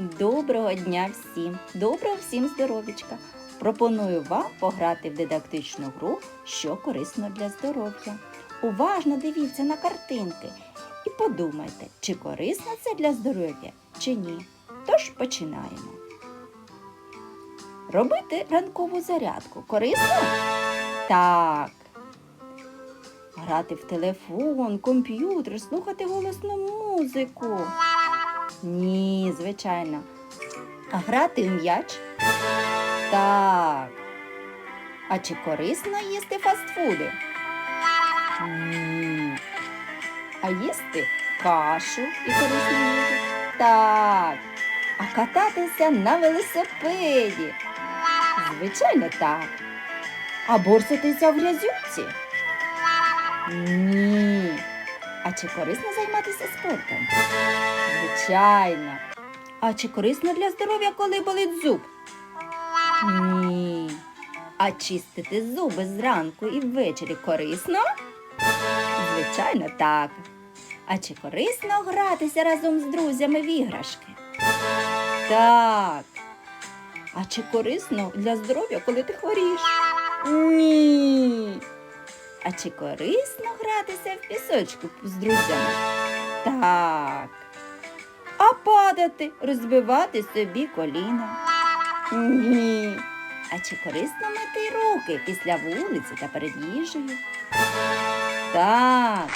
Доброго дня всім! Доброго всім здоров'ячка! Пропоную вам пограти в дидактичну гру, що корисно для здоров'я. Уважно дивіться на картинки і подумайте, чи корисно це для здоров'я, чи ні. Тож починаємо. Робити ранкову зарядку корисно? Так. Грати в телефон, комп'ютер, слухати голосну музику. Ні, звичайно. А грати в м'яч? Так. А чи корисно їсти фастфуди? Ні. А їсти кашу і корисну їжу? Так. А кататися на велосипеді? Звичайно, так. А борсатися в грязюці? Ні. А чи корисно займатися спортом? Звичайно. А чи корисно для здоров'я, коли болить зуб? Ні. А чистити зуби зранку і ввечері корисно? Звичайно, так. А чи корисно гратися разом з друзями в іграшки? Так. А чи корисно для здоров'я, коли ти хворієш? Чи корисно гратися в пісочку з друзями? Так. А падати, розбивати собі коліна? Ні. А чи корисно мити руки після вулиці та перед їжею? Так,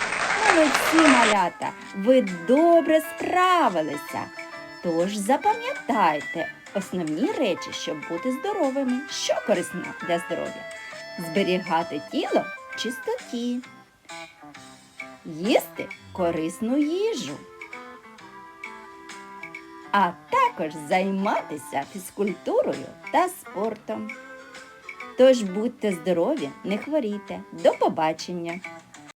молодці малята, ви добре справилися. Тож запам'ятайте основні речі, щоб бути здоровими. Що корисно для здоров'я? Зберігати тіло чистоті, їсти корисну їжу, а також займатися фізкультурою та спортом. Тож будьте здорові, не хворійте. До побачення!